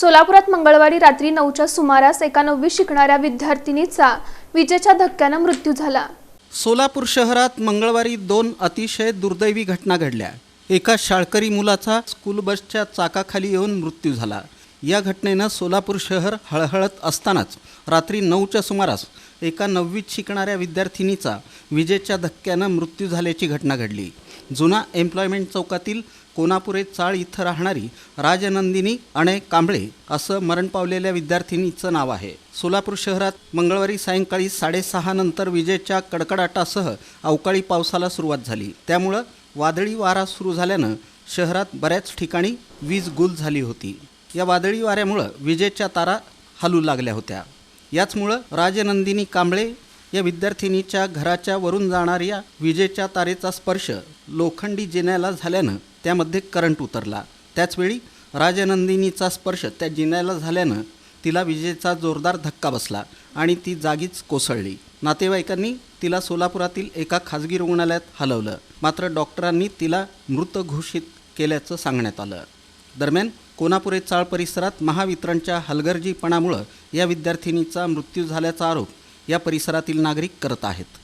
सोलापुरात मंगळवारी रात्री नऊच्या सुमारास एका नववी शिकणाऱ्या विद्यार्थिनीचा विजेच्या धक्क्यानं मृत्यू झाला. सोलापूर शहरात मंगळवारी दोन अतिशय दुर्दैवी घटना घडल्या. एका शाळकरी मुलाचा स्कूल बसच्या चाकाखाली येऊन मृत्यू झाला. या घटनेनं सोलापूर शहर हळहळत असतानाच रात्री नऊच्या सुमारास एका नववीत शिकणाऱ्या विद्यार्थिनीचा विजेच्या धक्क्यानं मृत्यू झाल्याची घटना घडली. जुना एम्प्लॉयमेंट चौकातील कोनापुरे चाळ इथं राहणारी राजनंदिनी अणे कांबळे असं मरण पावलेल्या विद्यार्थिनीचं नाव आहे. सोलापूर शहरात मंगळवारी सायंकाळी साडेसहा नंतर विजेच्या कडकडाटासह अवकाळी पावसाला सुरुवात झाली. त्यामुळं वादळी वारा सुरू झाल्यानं शहरात बऱ्याच ठिकाणी वीज गुल झाली होती. या वादळी वाऱ्यामुळं विजेच्या तारा हलू लागल्या होत्या. याचमुळं राजनंदिनी कांबळे या विद्यार्थिनीच्या घराच्या वरून जाणाऱ्या विजेच्या तारेचा स्पर्श लोखंडी जिन्याला झाल्यानं त्यामध्ये करंट उतरला. त्याचवेळी राजनंदिनीचा स्पर्श त्या जिन्याला झाल्यानं तिला विजेचा जोरदार धक्का बसला आणि ती जागीच कोसळली. नातेवाईकांनी तिला सोलापुरातील एका खाजगी रुग्णालयात हलवलं. मात्र डॉक्टरांनी तिला मृत घोषित केल्याचं सांगण्यात आलं. दरम्यान कोनापुरे चाळ परिसरात महावितरणच्या हलगर्जीपणामुळं या विद्यार्थिनीचा मृत्यू झाल्याचा आरोप या परिसरातील नागरिक करत आहेत.